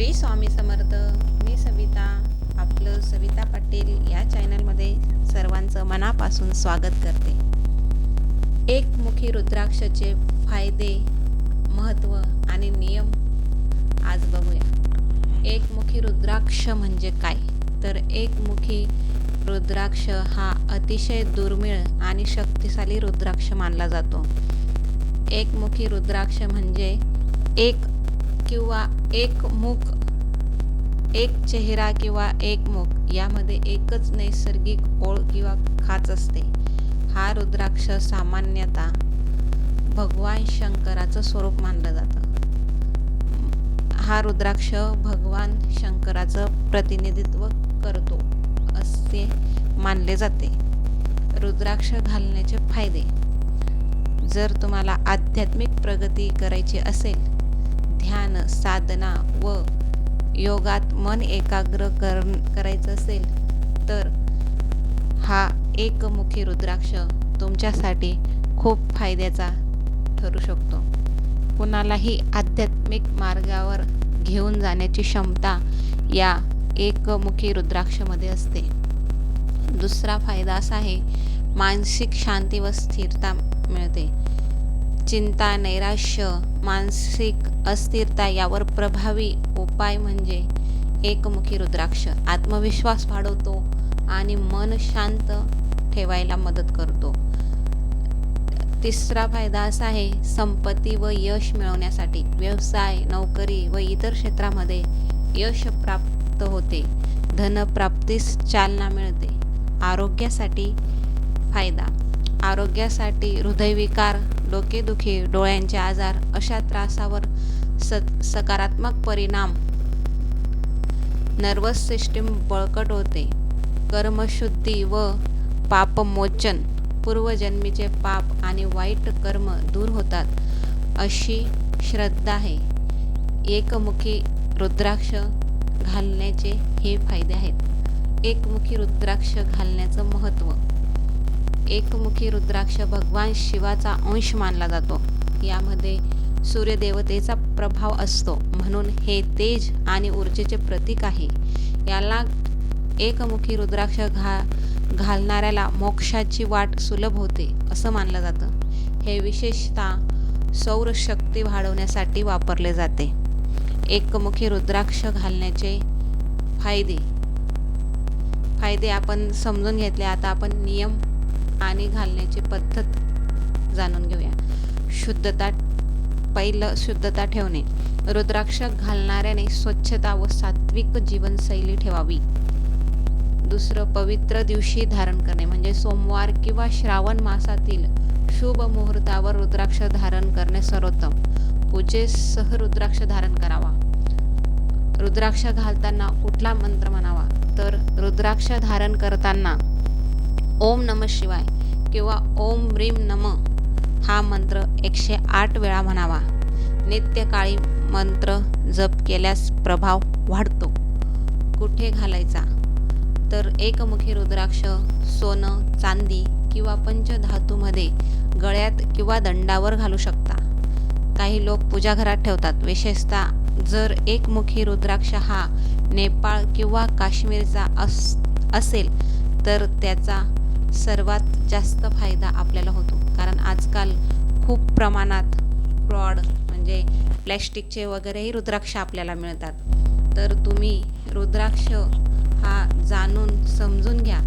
श्री स्वामी समर्थ मी सविता आपलं सविता पाटील या चॅनलमध्ये सर्वांचं मनापासून स्वागत करते. एकमुखी रुद्राक्षाचे फायदे महत्त्व आणि नियम आज बघूया. एकमुखी रुद्राक्ष म्हणजे काय? तर एकमुखी रुद्राक्ष हा अतिशय दुर्मिळ आणि शक्तिशाली रुद्राक्ष मानला जातो. एकमुखी रुद्राक्ष म्हणजे एक किंवा एक मुख एक चेहरा किंवा एक मुख यामध्ये एकच नैसर्गिक ओळ किंवा खाच असते. हा रुद्राक्ष सामान्यतः भगवान शंकराचं स्वरूप मानलं जातं. हा रुद्राक्ष भगवान शंकराचं प्रतिनिधित्व करतो असे मानले जाते. रुद्राक्ष घालण्याचे फायदे. जर तुम्हाला आध्यात्मिक प्रगती करायची असेल ध्यान साधना व योगात मन एकाग्र कर करायचं असेल तर हा एकमुखी रुद्राक्ष तुमच्यासाठी खूप फायद्याचा ठरू शकतो. कुणालाही आध्यात्मिक मार्गावर घेऊन जाण्याची क्षमता या एकमुखी रुद्राक्षमध्ये असते. दुसरा फायदा असा आहे मानसिक शांती व स्थिरता मिळते. चिंता नैराश्य मानसिक अस्थिरता यावर प्रभावी उपाय म्हणजे एकमुखी रुद्राक्ष. आत्मविश्वास वाढवतो आणि मन शांत ठेवायला मदत करतो. तिसरा फायदा असा आहे संपत्ती व यश मिळवण्यासाठी. व्यवसाय नोकरी व इतर क्षेत्रामध्ये यश प्राप्त होते. धनप्राप्तीस चालना मिळते. आरोग्यासाठी फायदा. आरोग्यासाठी हृदयविकार डोकेदुखी डोळ्यांचे आजार अशा त्रासावर स सकारात्मक परिणाम. नर्वस सिस्टीम बळकट होते. कर्मशुद्धी व पापमोचन पूर्वजन्मीचे पाप आणि वाईट कर्म दूर होतात अशी श्रद्धा आहे. एकमुखी रुद्राक्ष घालण्याचे हे फायदे आहेत. एकमुखी रुद्राक्ष घालण्याचं महत्त्व. एकमुखी रुद्राक्ष भगवान शिवाचा अंश मानला जातो. यामध्ये सूर्यदेवतेचा प्रभाव असतो. म्हणून हे तेज आणि ऊर्जेचे प्रतीक आहे. याला एकमुखी रुद्राक्ष घा घालणाऱ्याला मोक्षाची वाट सुलभ होते असं मानलं जातं. हे विशेषतः सौरशक्ती वाढवण्यासाठी वापरले जाते. एकमुखी रुद्राक्ष घालण्याचे फायदे. फायदे आपण समजून घेतले. आता आपण नियम आणि घालण्याची पद्धत जाणून घेऊया. शुद्धता पहिलं शुद्धता ठेवणे. रुद्राक्ष घालणाऱ्याने स्वच्छता व सात्विक जीवनशैली ठेवावी. दुसरं पवित्र दिवशी धारण करणे. म्हणजे सोमवार किंवा श्रावण मासातील शुभ मुहूर्तावर रुद्राक्ष धारण करणे सर्वोत्तम. पूजेसह रुद्राक्ष धारण करावा. रुद्राक्ष घालताना कुठला मंत्र म्हणावा? तर रुद्राक्ष धारण करताना ओम नम शिवाय किंवा ओम ह्रीम नम हा मंत्र एकशे आठ वेळा म्हणावा. नित्यकाळी मंत्र जप केल्यास प्रभाव वाढतो. कुठे घालायचा? तर एकमुखी रुद्राक्ष सोनं चांदी किंवा पंचधातूमध्ये गळ्यात किंवा दंडावर घालू शकता. काही लोक पूजाघरात ठेवतात. विशेषतः जर एकमुखी रुद्राक्ष हा नेपाळ किंवा काश्मीरचा अस असेल तर त्याचा सर्वात जास्त फायदा आपल्याला होतो. कारण आजकाल खूप प्रमाणात फ्रॉड म्हणजे प्लॅस्टिकचे वगैरेही रुद्राक्ष आपल्याला मिळतात. तर तुम्ही रुद्राक्ष हा जाणून समजून घ्या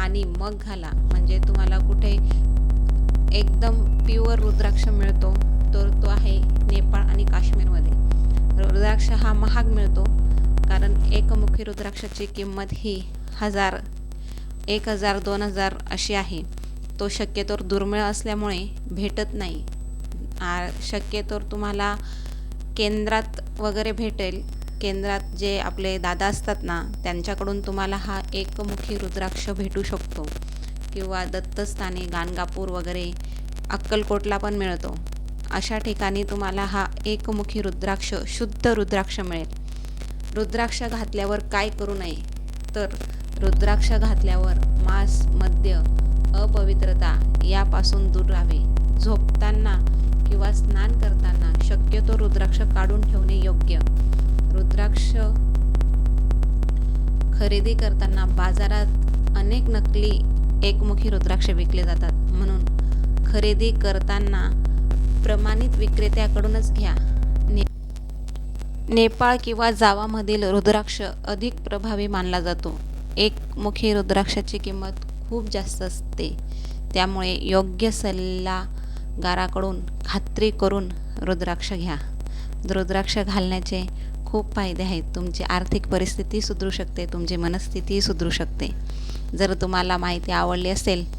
आणि मग घाला. म्हणजे तुम्हाला कुठे एकदम प्युअर रुद्राक्ष मिळतो तर तो आहे नेपाळ आणि काश्मीरमध्ये. रुद्राक्ष हा महाग मिळतो कारण एकमुखी रुद्राक्षाची किंमत ही हजार एक हजार दोन हजार अशी आहे. तो शक्यतो दुर्मिळ असल्यामुळे भेटत नाही. आ तुम्हाला केंद्रात वगैरे भेटेल. केंद्रात जे आपले दादा असतात ना त्यांच्याकडून तुम्हाला हा एकमुखी रुद्राक्ष भेटू शकतो. किंवा दत्तस्थानी गाणगापूर वगैरे अक्कलकोटला पण मिळतो. अशा ठिकाणी तुम्हाला हा एकमुखी रुद्राक्ष शुद्ध रुद्राक्ष मिळेल. रुद्राक्ष घातल्यावर काय करू नये? तर रुद्राक्ष घातल्यावर मांस मद्य अपवित्रता यापासून दूर राहावे. झोपताना किंवा स्नान करताना शक्यतो रुद्राक्ष काढून ठेवणे योग्य. रुद्राक्ष खरेदी करताना बाजारात अनेक नकली एकमुखी रुद्राक्ष विकले जातात. म्हणून खरेदी करताना प्रमाणित विक्रेत्याकडूनच घ्या. ने नेपाळ किंवा जावामधील रुद्राक्ष अधिक प्रभावी मानला जातो. एकमुखी रुद्राक्षाची किंमत खूप जास्त असते. त्यामुळे योग्य सल्लागाराकडून खात्री करून रुद्राक्ष घ्या. रुद्राक्ष घालण्याचे खूप फायदे आहेत. तुमची आर्थिक परिस्थिती सुधरू शकते तुमची मनस्थिती सुधरू शकते. जर तुम्हाला माहिती आवडली असेल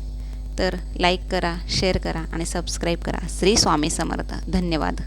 तर लाईक करा शेअर करा आणि सबस्क्राईब करा. श्री स्वामी समर्थ. धन्यवाद.